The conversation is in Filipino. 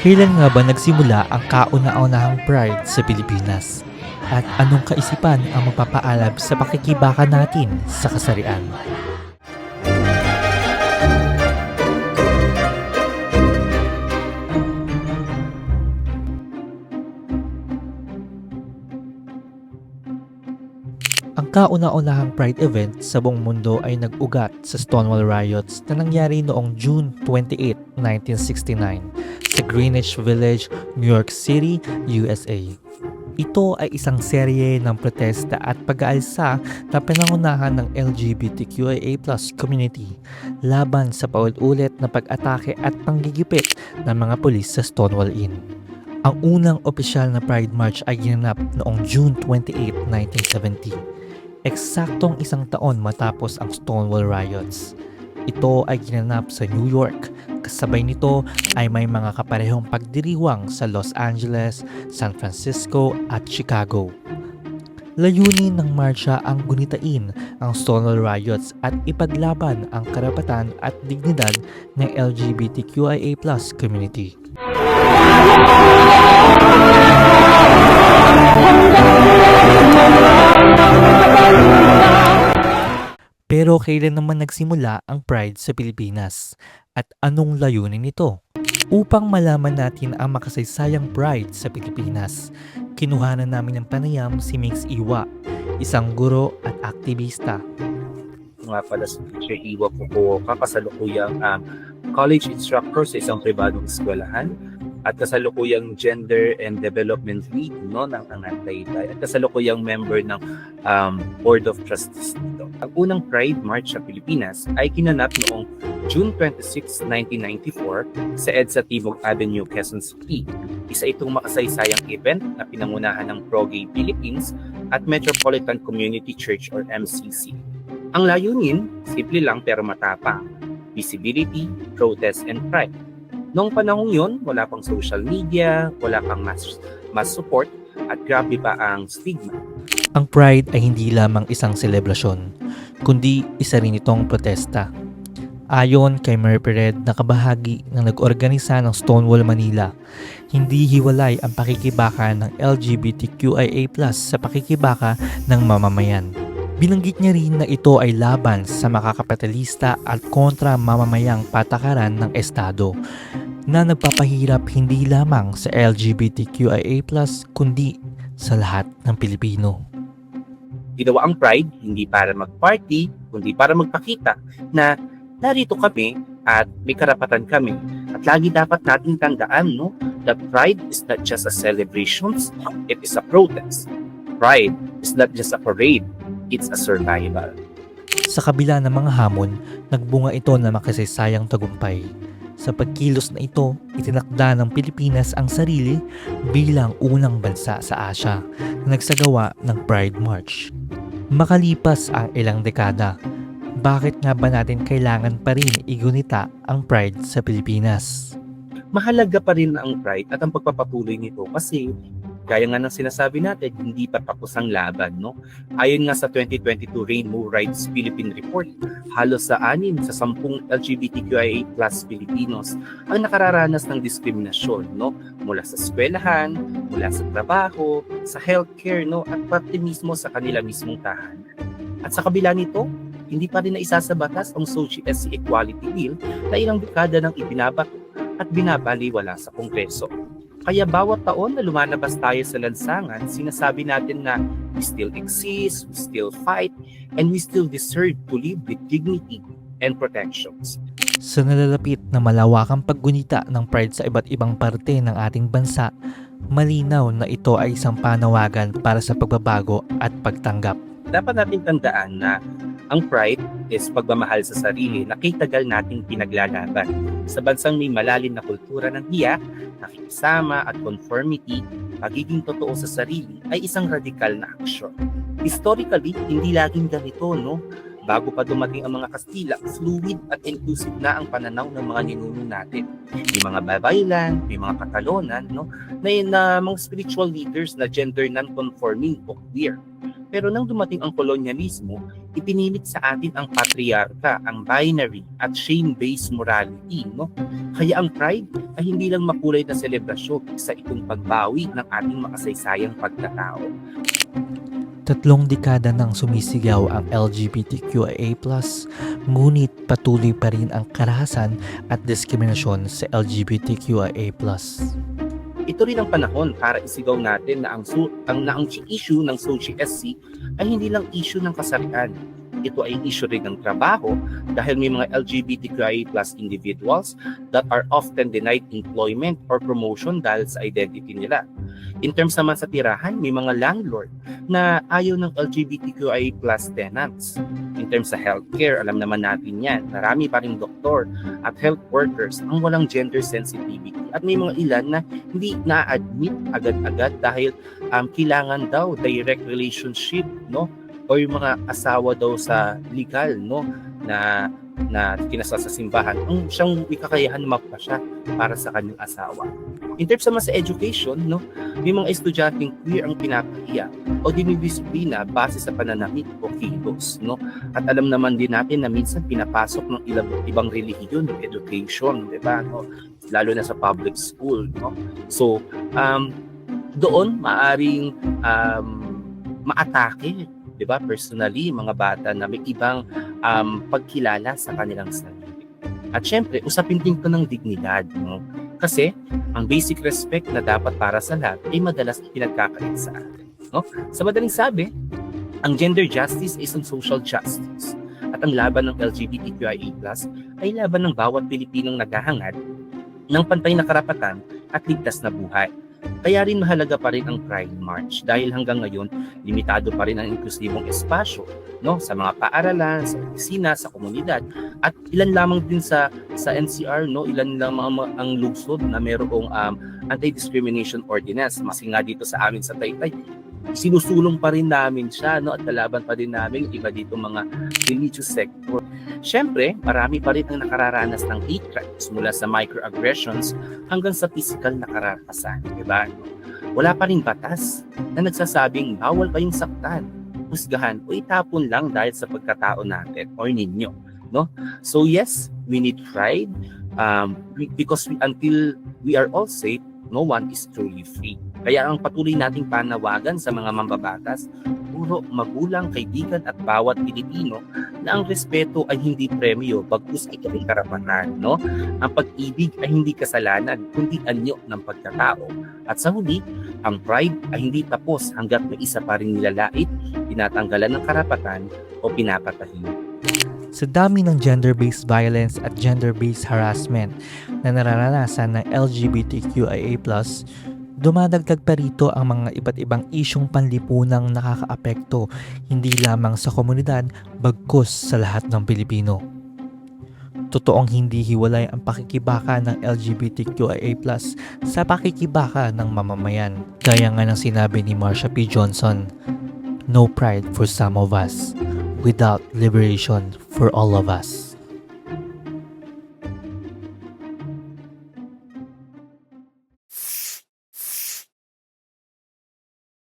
Kailan nga ba nagsimula ang kauna-unahang pride sa Pilipinas? At anong kaisipan ang magpapaalab sa pakikibaka natin sa kasarian? Ang kauna-unahang Pride event sa buong mundo ay nag-ugat sa Stonewall Riots na nangyari noong June 28, 1969 sa Greenwich Village, New York City, USA. Ito ay isang serye ng protesta at pag-aalsa na pinangunahan ng LGBTQIA community laban sa paulit-ulit na pag-atake at panggigipit ng mga pulis sa Stonewall Inn. Ang unang opisyal na Pride March ay ginanap noong June 28, 1970 eksaktong isang taon matapos ang Stonewall Riots. Ito ay ginanap sa New York. Kasabay nito ay may mga kaparehong pagdiriwang sa Los Angeles, San Francisco at Chicago. Layunin ng marsya ang gunitain ang Stonewall Riots at ipaglaban ang karapatan at dignidad ng LGBTQIA community. Pero kailan naman nagsimula ang Pride sa Pilipinas? At anong layunin nito? Upang malaman natin ang makasaysayang Pride sa Pilipinas, kinuhanan namin ng panayam si Mix Iwa, isang guro at aktivista. nga pala si Teacher Iwa Fukuoka, kasalukuyang um, college instructor sa isang pribadong eskwelahan at kasalukuyang gender and development lead no ng ang Taytay at kasalukuyang member ng um, Board of Trustees. Ang unang Pride March sa Pilipinas ay kinanap noong June 26, 1994 sa EDSA Timog Avenue, Quezon City. Isa itong makasaysayang event na pinangunahan ng Pro-Gay Philippines at Metropolitan Community Church or MCC. Ang layunin, simple lang pero matapang. Visibility, protest, and pride. Noong panahong yon, wala pang social media, wala pang mass, mass support, at grabe pa ang stigma. Ang Pride ay hindi lamang isang selebrasyon, kundi isa rin itong protesta. Ayon kay Mary Pered na kabahagi ng nag-organisa ng Stonewall Manila, hindi hiwalay ang pakikibaka ng LGBTQIA+ sa pakikibaka ng mamamayan. Binanggit niya rin na ito ay laban sa makakapitalista at kontra mamamayang patakaran ng Estado na nagpapahirap hindi lamang sa LGBTQIA+, kundi sa lahat ng Pilipino. Ginawa ang Pride hindi para mag-party, kundi para magpakita na narito kami at may karapatan kami. At lagi dapat nating tandaan no, that Pride is not just a celebration, it is a protest. Pride is not just a parade, it's a survival. Sa kabila ng mga hamon, nagbunga ito na makasaysayang tagumpay. Sa pagkilos na ito, itinakda ng Pilipinas ang sarili bilang unang bansa sa Asya na nagsagawa ng Pride March. Makalipas ang ilang dekada, bakit nga ba natin kailangan pa rin igunita ang Pride sa Pilipinas? Mahalaga pa rin ang Pride at ang pagpapatuloy nito kasi gaya nga ng sinasabi natin, hindi pa tapos ang laban. No? Ayon nga sa 2022 Rainbow Rights Philippine Report, halos sa anim sa sampung LGBTQIA plus Filipinos ang nakararanas ng diskriminasyon no? mula sa eskwelahan, mula sa trabaho, sa healthcare, no? at pati mismo sa kanila mismong tahanan. At sa kabila nito, hindi pa rin naisa sa batas ang Social Equality Bill na ilang dekada nang ibinabato at binabaliwala sa Kongreso. Kaya bawat taon na lumalabas tayo sa lansangan, sinasabi natin na we still exist, we still fight, and we still deserve to live with dignity and protections. Sa nalalapit na malawakang paggunita ng Pride sa iba't ibang parte ng ating bansa, malinaw na ito ay isang panawagan para sa pagbabago at pagtanggap. Dapat natin tandaan na ang pride is pagmamahal sa sarili na kitagal nating pinaglalaban. Sa bansang may malalim na kultura ng hiya, nakikisama at conformity, pagiging totoo sa sarili ay isang radikal na aksyon. Historically, hindi laging ganito, no? Bago pa dumating ang mga Kastila, fluid at inclusive na ang pananaw ng mga ninuno natin. May mga babaylan, may mga katalonan, no? na, na mga spiritual leaders na gender non-conforming o queer. Pero nang dumating ang kolonyalismo, ipinilit sa atin ang patriarka, ang binary at shame-based morality. No? Kaya ang pride ay hindi lang makulay na selebrasyon, isa itong pagbawi ng ating makasaysayang pagkatao. Tatlong dekada nang sumisigaw ang LGBTQIA+, ngunit patuloy pa rin ang karahasan at diskriminasyon sa LGBTQIA+. Ito rin ang panahon para isigaw natin na ang, su- ang, na ang issue ng Sochi SC ay hindi lang issue ng kasarian. Ito ay issue rin ng trabaho dahil may mga LGBTQIA plus individuals that are often denied employment or promotion dahil sa identity nila. In terms naman sa tirahan, may mga landlord na ayaw ng LGBTQIA plus tenants. In terms sa healthcare, alam naman natin yan. Marami pa rin doktor at health workers ang walang gender sensitivity. At may mga ilan na hindi na-admit agad-agad dahil um, kailangan daw direct relationship, no? O yung mga asawa daw sa legal, no? Na na kinasal sa simbahan, ang siyang ikakayahan magpa siya para sa kanyang asawa. In terms naman sa education, no, may mga estudyanteng queer ang pinapahiya o dinidisiplina base sa pananamit o kilos, no? At alam naman din natin na minsan pinapasok ng ilang ibang relihiyon yung education, di ba? No? Lalo na sa public school, no? So, um, doon maaring um, maatake, di ba? Personally, mga bata na may ibang um, pagkilala sa kanilang sarili. At syempre, usapin din ko ng dignidad, no? Kasi, ang basic respect na dapat para sa lahat ay madalas pinagkakait sa atin. No? Sa madaling sabi, ang gender justice is ang social justice. At ang laban ng LGBTQIA+, ay laban ng bawat Pilipinong naghahangad ng pantay na karapatan at ligtas na buhay. Kaya rin mahalaga pa rin ang Pride March dahil hanggang ngayon, limitado pa rin ang inklusibong espasyo no sa mga paaralan, sa opisina, sa komunidad. At ilan lamang din sa sa NCR no ilan mga ang lungsod na mayroong um, anti-discrimination ordinance. Kasi nga dito sa amin sa Taytay sinusulong pa rin namin siya no at kalaban pa din namin iba dito mga religious sector. Siyempre, marami pa rin ang nakararanas ng hate crimes mula sa microaggressions hanggang sa physical na karakasan, di ba? Wala pa rin batas na nagsasabing bawal kayong saktan, husgahan o itapon lang dahil sa pagkatao natin or ninyo, no? So yes, we need pride um, because we, until we are all safe, no one is truly free. Kaya ang patuloy nating panawagan sa mga mambabatas, puro magulang, kaibigan at bawat Pilipino na ang respeto ay hindi premyo bagkus ito ay karapatan, no? Ang pag-ibig ay hindi kasalanan, kundi anyo ng pagkatao. At sa huli, ang pride ay hindi tapos hanggat may isa pa rin nilalait, tinatanggalan ng karapatan o pinapatahimik. Sa dami ng gender-based violence at gender-based harassment na nararanasan ng LGBTQIA+, dumadagdag pa rito ang mga iba't ibang isyong panlipunang nakakaapekto hindi lamang sa komunidad bagkus sa lahat ng Pilipino. Totoong hindi hiwalay ang pakikibaka ng LGBTQIA+, sa pakikibaka ng mamamayan. Gaya nga ng sinabi ni Marsha P. Johnson, No pride for some of us, without liberation for all of us.